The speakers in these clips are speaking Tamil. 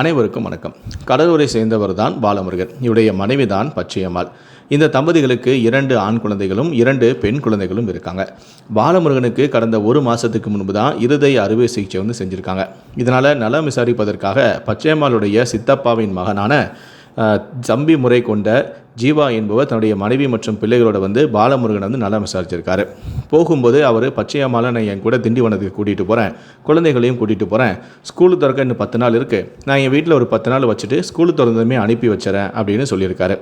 அனைவருக்கும் வணக்கம். கடலூரை சேர்ந்தவர் தான் பாலமுருகன். இவருடைய மனைவி தான் பச்சையம்மாள். இந்த தம்பதிகளுக்கு இரண்டு ஆண் குழந்தைகளும் இரண்டு பெண் குழந்தைகளும் இருக்காங்க. பாலமுருகனுக்கு கடந்த ஒரு மாதத்துக்கு முன்பு தான் இருதய அறுவை சிகிச்சை வந்து செஞ்சுருக்காங்க. இதனால் நலம் விசாரிப்பதற்காக பச்சையம்மாளுடைய சித்தப்பாவின் மகனான தம்பி முறை கொண்ட ஜீவா என்பவர் தன்னுடைய மனைவி மற்றும் பிள்ளைகளோட வந்து பாலமுருகன் வந்து நலம் விசாரிச்சிருக்காரு. போகும்போது அவர் பச்சையம்மால நான் என் கூட திண்டிவனத்துக்கு கூட்டிகிட்டு போகிறேன் குழந்தைகளையும் கூட்டிகிட்டு போகிறேன் ஸ்கூலு திறக்க இன்னும் பத்து நாள் இருக்குது நான் என் வீட்டில் ஒரு பத்து நாள் வச்சுட்டு ஸ்கூலு திறந்ததுமே அனுப்பி வச்சுறேன் அப்படின்னு சொல்லியிருக்காரு.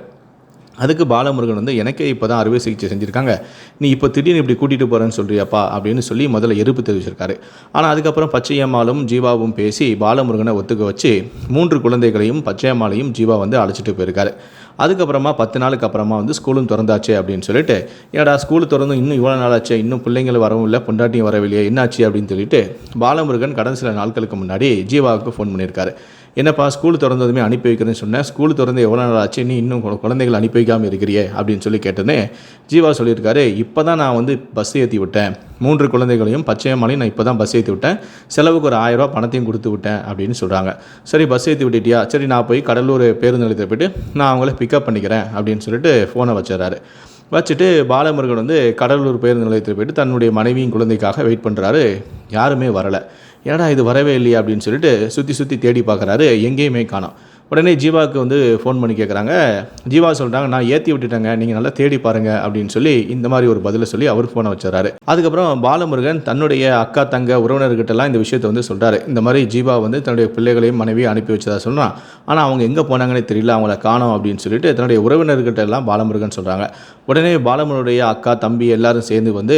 அதுக்கு பாலமுருகன் வந்து எனக்கே இப்போ தான் அறுவை சிகிச்சை செஞ்சுருக்காங்க. நீ இப்போ திடீர்னு இப்படி கூட்டிகிட்டு போகிறேன்னு சொல்கிறியாப்பா அப்படின்னு சொல்லி முதல்ல எருப்பு தெரிவிச்சிருக்காரு. ஆனால் அதுக்கப்புறம் பச்சையம்மாளும் ஜீவாவும் பேசி பாலமுருகனை ஒத்துக்க வச்சு மூன்று குழந்தைகளையும் பச்சையம்மாளையும் ஜீவா வந்து அழைச்சிட்டு போயிருக்காரு. அதுக்கப்புறமா பத்து நாளுக்கு அப்புறமா வந்து ஸ்கூலும் திறந்தாச்சு அப்படின்னு சொல்லிட்டு ஏடா ஸ்கூல் திறந்து இன்னும் இவ்வளோ நாள் ஆச்சு இன்னும் பிள்ளைங்கள் வரவும் இல்லை பொண்டாட்டியும் வரவில்லையே என்னாச்சு? அப்படின்னு சொல்லிட்டு பாலமுருகன் கடந்த சில நாட்களுக்கு முன்னாடி ஜீவாவுக்கு ஃபோன் பண்ணியிருக்காரு. என்னப்பா ஸ்கூல் திறந்ததுமே அனுப்பி வைக்கிறேன்னு சொன்னேன் ஸ்கூல் திறந்து எவ்வளோ நாள் ஆச்சு? நீ இன்னும் குழந்தைகள் அனுப்பி வைக்காமல் இருக்கிறியே அப்படின்னு சொல்லி கேட்டோன்னே ஜீவா சொல்லியிருக்காரு இப்போ தான் நான் வந்து பஸ் ஏற்றி விட்டேன். மூன்று குழந்தைகளையும் பச்சையம்மாலையும் நான் இப்போ தான் பஸ் ஏற்றி விட்டேன். செலவுக்கு ஒரு ஆயிரம் ரூபா பணத்தையும் கொடுத்து விட்டேன் அப்படின்னு சொல்கிறாங்க சரி பஸ் ஏற்றி விட்டுட்டியா? சரி நான் போய் கடலூர் பேருந்து நிலையத்தில் போயிட்டு நான் அவங்கள பிக்கப் பண்ணிக்கிறேன் அப்படின்னு சொல்லிட்டு ஃபோனை வச்சிடறாரு. வச்சுட்டு பாலமுருகன் வந்து கடலூர் பேருந்து நிலையத்தில் போயிட்டு தன்னுடைய மனைவியும் குழந்தைக்காக வெயிட் பண்ணுறாரு யாருமே வரலை. ஏடா இது வரவே இல்லையா? அப்படின்னு சொல்லிட்டு சுற்றி சுற்றி தேடி பார்க்குறாரு. எங்கேயுமே காணோம். உடனே ஜீவாவுக்கு வந்து ஃபோன் பண்ணி கேட்குறாங்க ஜீவா சொல்கிறாங்க நான் ஏற்றி விட்டுட்டேங்க நீங்கள் நல்லா தேடி பாருங்கள் அப்படின்னு சொல்லி இந்த மாதிரி ஒரு பதிலை சொல்லி அவர் ஃபோனை வச்சுறாரு. அதுக்கப்புறம் பாலமுருகன் தன்னுடைய அக்கா தங்க உறவினர்கிட்டலாம் இந்த விஷயத்தை வந்து சொல்கிறாரு இந்த மாதிரி ஜீவா வந்து தன்னுடைய பிள்ளைகளையும் மனைவியும் அனுப்பி வச்சதா சொல்கிறான் ஆனால் அவங்க எங்கே போனாங்கன்னே தெரியல அவங்கள காணோம் அப்படின்னு சொல்லிட்டு தன்னுடைய உறவினர்கிட்ட எல்லாம் பாலமுருகன் சொல்கிறாங்க உடனே பாலமுருடைய அக்கா தம்பி எல்லாரும் சேர்ந்து வந்து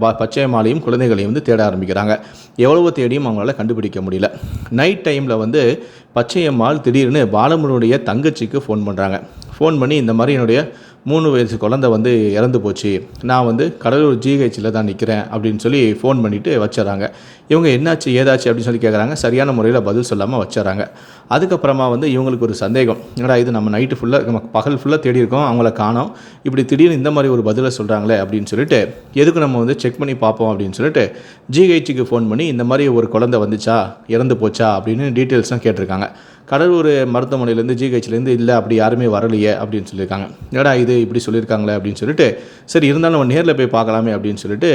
ப- பச்சையம்மாளையும் குழந்தைகளையும் வந்து தேட ஆரம்பிக்கிறாங்க. எவ்வளவோ தேடியும் அவங்களால கண்டுபிடிக்க முடியல. நைட் டைமில் வந்து பச்சையம்மாள் திடீர்னு பாலமுருடைய தங்கச்சிக்கு ஃபோன் பண்ணுறாங்க ஃபோன் பண்ணி இந்த மாதிரி என்னுடைய மூணு வயசு குழந்தை வந்து இறந்து போச்சு. நான் வந்து கடலூர் ஜிஹெச்சில் தான் நிற்கிறேன் அப்படின்னு சொல்லி ஃபோன் பண்ணிவிட்டு வச்சிடறாங்க. இவங்க என்னாச்சு ஏதாச்சு அப்படின்னு சொல்லி கேட்குறாங்க சரியான முறையில் பதில் சொல்லாமல் வச்சிடறாங்க. அதுக்கப்புறமா வந்து இவங்களுக்கு ஒரு சந்தேகம். என்னடா இது நம்ம நைட்டு ஃபுல்லாக நம்ம பகல் ஃபுல்லாக தேடி இருக்கோம் அவங்கள காணோம். இப்படி திடீர்னு இந்த மாதிரி ஒரு பதிலை சொல்கிறாங்களே அப்படின்னு சொல்லிட்டு எதுக்கு நம்ம வந்து செக் பண்ணி பார்ப்போம் அப்படின்னு சொல்லிட்டு ஜிஹெச்சுக்கு ஃபோன் பண்ணி இந்த மாதிரி ஒரு குழந்தை வந்துச்சா இறந்து போச்சா அப்படின்னு டீட்டெயில்ஸ்லாம் கேட்டிருக்காங்க. கடலூர் மருத்துவமனையிலேருந்து ஜிஹெச்லேருந்து இல்லை அப்படி யாருமே வரலையே அப்படின்னு சொல்லியிருக்காங்க. ஏடா இது இப்படி சொல்லியிருக்காங்களே அப்படின்னு சொல்லிட்டு சரி இருந்தாலும் நம்ம நேரில் போய் பார்க்கலாமே அப்படின்னு சொல்லிட்டு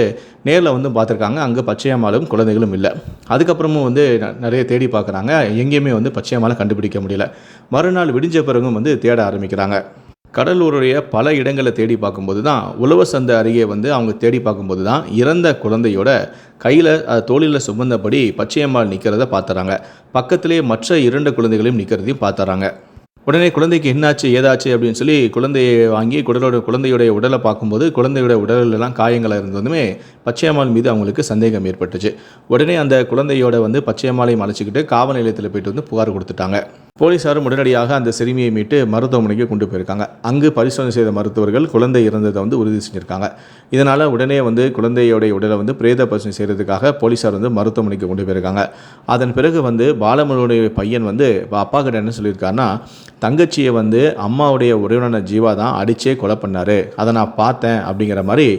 நேரில் வந்து பார்த்துருக்காங்க. அங்கே பச்சையம்மாளும் குழந்தைகளும் இல்லை. அதுக்கப்புறமும் வந்து நிறைய தேடி பார்க்குறாங்க. எங்கேயுமே வந்து பச்சையம்மாலை கண்டுபிடிக்க முடியல. மறுநாள் விடிஞ்ச பிறகும் வந்து தேட ஆரம்பிக்கிறாங்க. கடலூருடைய பல இடங்களை தேடி பார்க்கும்போது தான் உழவர் சந்தை அருகே வந்து அவங்க தேடி பார்க்கும்போது தான் இறந்த குழந்தையோட கையில் தோளில் சுமந்தபடி பச்சையம்மாள் நிற்கிறத பார்த்துறாங்க. பக்கத்திலே மற்ற இரண்டு குழந்தைகளையும் நிற்கிறதையும் பார்த்துறாங்க. உடனே குழந்தைக்கு என்னாச்சு ஏதாச்சு அப்படின்னு சொல்லி குழந்தையை வாங்கி குடலோட குழந்தையுடைய உடலை பார்க்கும்போது குழந்தையோட உடலெல்லாம் காயங்களாக இருந்ததுமே பச்சையம்மாள் மீது அவங்களுக்கு சந்தேகம் ஏற்பட்டுச்சு. உடனே அந்த குழந்தையோட வந்து பச்சையம்மாளையும் அழைச்சிக்கிட்டு காவல் நிலையத்தில் போயிட்டு வந்து புகார் கொடுத்துட்டாங்க. போலீஸாரும் உடனடியாக அந்த சிறுமியை மீட்டு மருத்துவமனைக்கு கொண்டு போயிருக்காங்க. அங்கு பரிசோதனை செய்த மருத்துவர்கள் குழந்தை இறந்ததை வந்து உறுதி செஞ்சிருக்காங்க. இதனால் உடனே வந்து குழந்தையோடைய உடலை வந்து பிரேத பரிசோதனை செய்கிறதுக்காக போலீஸார் வந்து மருத்துவமனைக்கு கொண்டு போயிருக்காங்க. அதன் பிறகு வந்து பாலமனுடைய பையன் வந்து அப்பா கிட்ட என்ன சொல்லியிருக்காருன்னா தங்கச்சியை வந்து அம்மாவுடைய உறவினரான ஜீவா தான் அடித்தே கொலை பண்ணார். அதை நான் பார்த்தேன். அப்படிங்கிற மாதிரி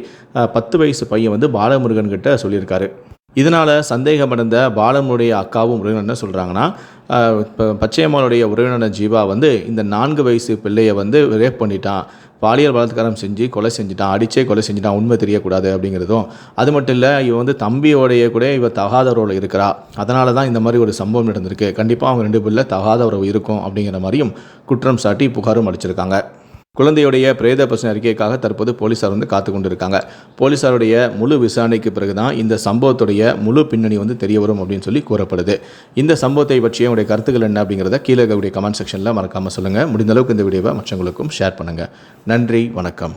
பத்து வயசு பையன் வந்து பாலமுருகன் கிட்ட சொல்லியிருக்காரு. இதனால் சந்தேகமடைந்த பாலனுடைய அக்காவும் உறவினர் என்ன சொல்கிறாங்கன்னா இப்போ பச்சையம்மாளுடைய உறவினரான ஜீவா வந்து இந்த நான்கு வயசு பிள்ளையை வந்து ரேப் பண்ணிட்டான். பாலியல் பலாத்காரம் செஞ்சு கொலை செஞ்சுட்டான். அடிச்சே கொலை செஞ்சுட்டான். உண்மை தெரியக்கூடாது அப்படிங்கிறதும். அது மட்டும் இல்லை இவன் வந்து தம்பியோடைய கூட இவ தகாத உறவில் இருக்கிறா. அதனால தான் இந்த மாதிரி ஒரு சம்பவம் நடந்திருக்கு. கண்டிப்பாக அவங்க ரெண்டு பேரில் தகாத உறவு இருக்கும் அப்படிங்கிற மாதிரியும் குற்றம் சாட்டி புகாரும் அடிச்சிருக்காங்க குழந்தையுடைய பிரேத பிரச்சனை அறிக்கைக்காக தற்போது போலீசார் வந்து காத்து கொண்டிருக்காங்க. போலீஸாருடைய போலீசாருடைய முழு விசாரணைக்கு பிறகுதான் இந்த சம்பவத்துடைய முழு பின்னணி வந்து தெரிய வரும் அப்படின்னு சொல்லி கூறப்படுது. இந்த சம்பவத்தை பற்றிய உங்களுடைய கருத்துக்கள் என்ன அப்படிங்கிறத கீழே இருக்கக்கூடிய கமெண்ட் செக்ஷனில் மறக்காமல் சொல்லுங்கள் முடிந்த அளவுக்கு இந்த வீடியோவை மற்றவங்களுக்கும் ஷேர் பண்ணுங்கள் நன்றி வணக்கம்.